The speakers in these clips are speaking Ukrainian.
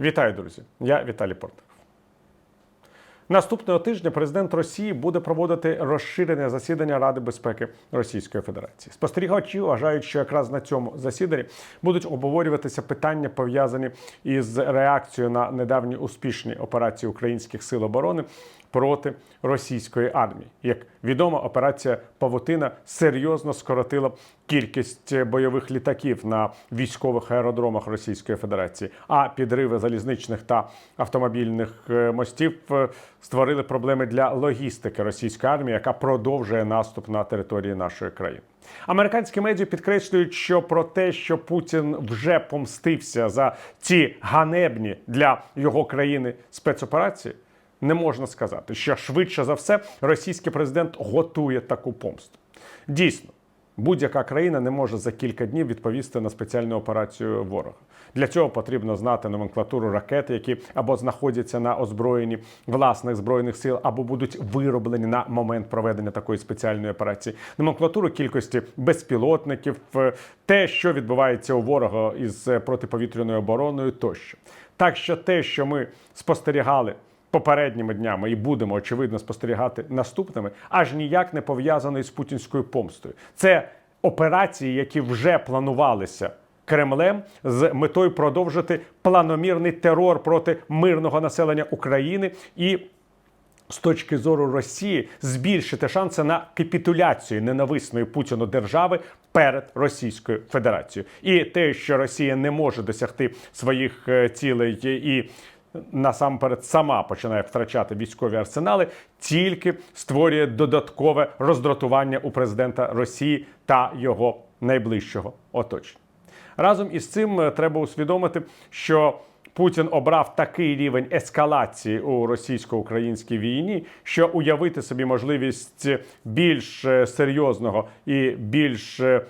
Вітаю, друзі! Я Віталій Портников. Наступного тижня президент Росії буде проводити розширене засідання Ради безпеки Російської Федерації. Спостерігачі вважають, що якраз на цьому засіданні будуть обговорюватися питання, пов'язані із реакцією на недавні успішні операції українських сил оборони проти російської армії. Як відомо, операція Павутина серйозно скоротила кількість бойових літаків на військових аеродромах Російської Федерації, а підриви залізничних та автомобільних е, мостів е, створили проблеми для логістики російської армії, яка продовжує наступ на території нашої країни. Американські медіа підкреслюють, що про те, що Путін вже помстився за ці ганебні для його країни спецоперації, не можна сказати, що швидше за все російський президент готує таку помсту. Дійсно, будь-яка країна не може за кілька днів відповісти на спеціальну операцію ворога. Для цього потрібно знати номенклатуру ракет, які або знаходяться на озброєнні власних збройних сил, або будуть вироблені на момент проведення такої спеціальної операції. Номенклатуру кількості безпілотників, е, те, що відбувається у ворога із е, протиповітряною обороною, тощо. Так що те, що ми спостерігали попередніми днями і будемо очевидно спостерігати наступними, аж ніяк не пов'язано із путінською помстою. Це операції, які вже планувалися. Кремлем з метою продовжити планомірний терор проти мирного населення України і з точки зору Росії збільшити шанси на капітуляцію ненависної Путіну держави перед Російською Федерацією. І те, що Росія не може досягти своїх е, цілей і насамперед сама починає втрачати військові арсенали, тільки створює додаткове роздратування у президента Росії та його найближчого оточення. Разом із цим е, треба усвідомити, що Путін обрав такий рівень ескалації у російсько-українській війні, що уявити собі можливість більш е, серйозного і більш е,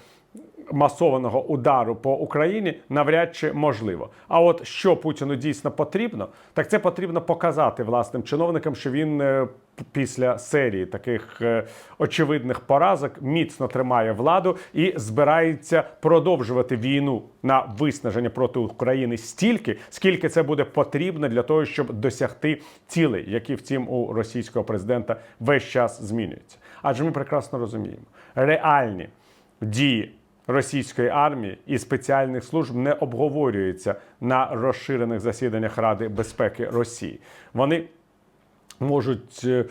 масованого удару по Україні навряд чи можливо. А от що Путіну дійсно потрібно, так це потрібно показати власним чиновникам, що він е, після серії таких е, очевидних поразок міцно тримає владу і збирається продовжувати війну на виснаження проти України стільки, скільки це буде потрібно для того, щоб досягти цілей, які втім у російського президента весь час змінюються. Адже ми прекрасно розуміємо, реальні дії російської армії і спеціальних служб не обговорюються на розширених засіданнях Ради безпеки Росії. Вони можуть е,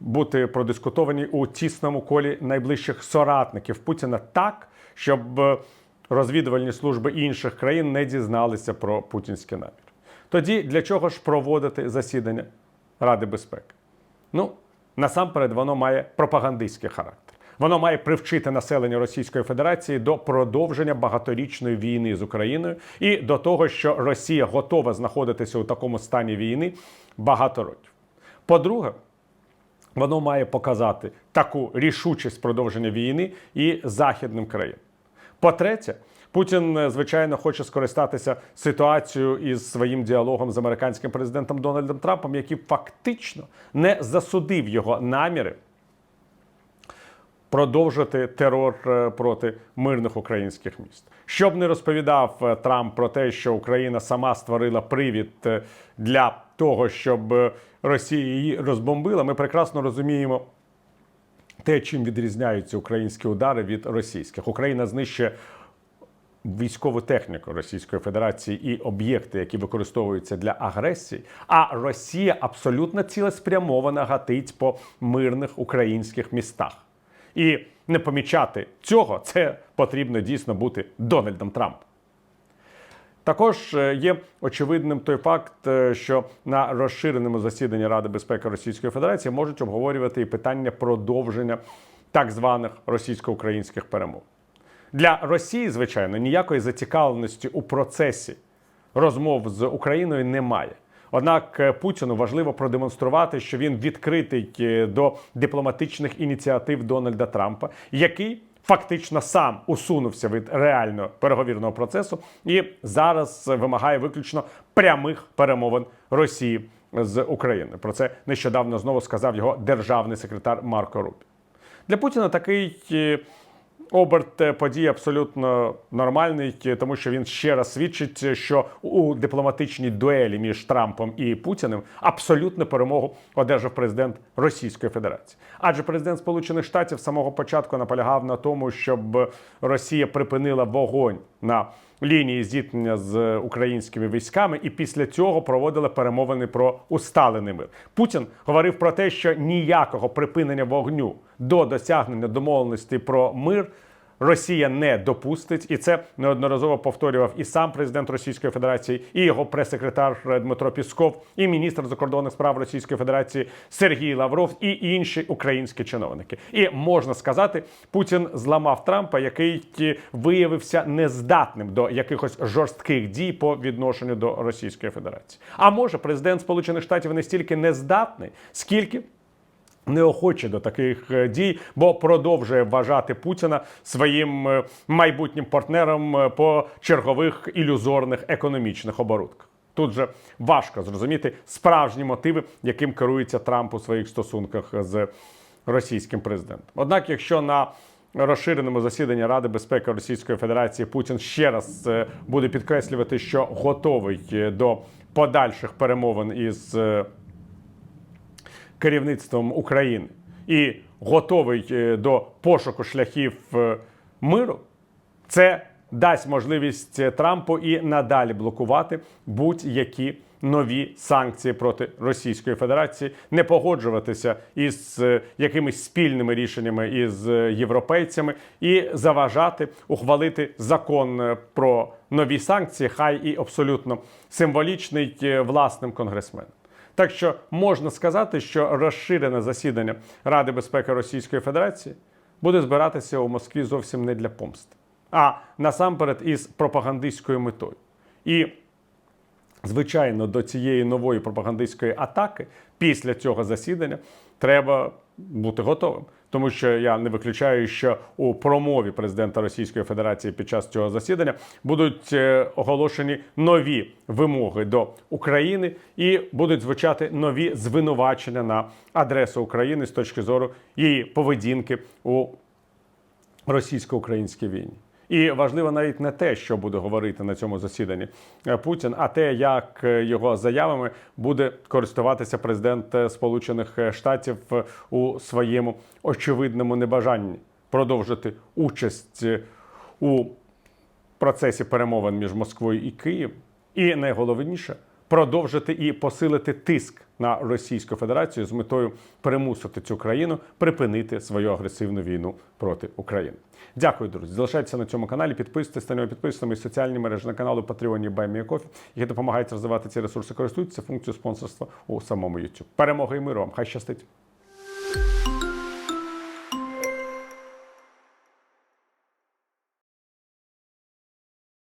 бути продискутовані у тісному колі найближчих соратників Путіна так, щоб е, розвідувальні служби інших країн не дізналися про путінський намір. Тоді для чого ж проводити засідання Ради безпеки? Ну, насамперед, воно має пропагандистський характер. Воно має привчити населення Російської Федерації до продовження багаторічної війни з Україною і до того, що Росія готова знаходитися у такому стані війни багато років. По-друге, воно має показати таку рішучість продовження війни і західним країнам. По-третє, Путін, е, звичайно, хоче скористатися ситуацією із своїм діалогом з американським президентом Дональдом Трампом, який фактично не засудив його наміри продовжити терор е, проти мирних українських міст. Щоб не розповідав е, Трамп про те, що Україна сама створила привід е, для того, щоб Росія її розбомбила, ми прекрасно розуміємо. Те, чим відрізняються українські удари від російських, Україна знищує військову техніку Російської Федерації і об'єкти, які використовуються для агресії. А Росія абсолютно цілеспрямовано гатить по мирних українських містах. І не помічати цього це потрібно дійсно бути Дональдом Трампом. Також е, є очевидним той факт, е, що на розширеному засіданні Ради безпеки Російської Федерації можуть обговорювати і питання продовження так званих російсько-українських перемов. Для Росії, звичайно, ніякої зацікавленості у процесі розмов з Україною немає. Однак е, Путіну важливо продемонструвати, що він відкритий е, до дипломатичних ініціатив Дональда Трампа, який фактично сам усунувся від реального переговірного процесу і зараз вимагає виключно прямих перемовин Росії з Україною. Про це нещодавно знову сказав його державний секретар Марко Рубі. Для Путіна такий е, оберт події подій абсолютно нормальний, е, тому що він ще раз свідчить, е, що у дипломатичній дуелі між Трампом і Путіним абсолютно перемогу одержав президент Російської Федерації. Адже президент Сполучених Штатів самого початку наполягав на тому, щоб Росія припинила вогонь на лінії зіткнення з українськими військами, і після цього проводили перемовини про усталений мир. Путін говорив про те, що ніякого припинення вогню до досягнення домовленості про мир. Росія не допустить, і це неодноразово повторював і сам президент Російської Федерації, і його прес-секретар Дмитро Пісков, і міністр закордонних справ Російської Федерації Сергій Лавров і інші українські чиновники. І можна сказати, Путін зламав Трампа, який виявився нездатним до якихось жорстких дій по відношенню до Російської Федерації. А може, президент Сполучених Штатів не стільки нездатний, скільки неохоче до таких е, дій, бо продовжує вважати Путіна своїм е, майбутнім партнером е, по чергових ілюзорних економічних оборудках. Тут же важко зрозуміти справжні мотиви, яким керується Трамп у своїх стосунках з російським президентом. Однак, якщо на розширеному засіданні Ради безпеки Російської Федерації Путін ще раз буде підкреслювати, що готовий до подальших перемовин із керівництвом України і готовий е, до пошуку шляхів е, миру, це дасть можливість е, Трампу і надалі блокувати будь-які нові санкції проти Російської Федерації, не погоджуватися із якимись спільними рішеннями із європейцями і заважати ухвалити закон про нові санкції, хай і абсолютно символічний власним конгресменам. Так що можна сказати, що розширене засідання Ради безпеки Російської Федерації буде збиратися у Москві зовсім не для помсти, а насамперед із пропагандистською метою. І звичайно, до цієї нової пропагандистської атаки після цього засідання треба бути готовим. Тому що я не виключаю, що у промові президента Російської Федерації під час цього засідання будуть е, оголошені нові вимоги до України і будуть звучати нові звинувачення на адресу України з точки зору її поведінки у російсько-українській війні. І важливо навіть не те, що буде говорити на цьому засіданні е, Путін, а те, як е, його заявами буде користуватися президент е, Сполучених Штатів у своєму очевидному небажанні продовжити участь у процесі перемовин між Москвою і Києвом. І найголовніше продовжити і посилити тиск на Російську Федерацію з метою примусити цю країну припинити свою агресивну війну проти України. Дякую, друзі. Залишайтеся на цьому каналі. Підписуйтесь, станьте підписаними і соціальні мережі на каналу Patreon і які допомагають розвивати ці ресурси. користуються функцією спонсорства у самому YouTube. Перемоги і миру вам! Хай щастить!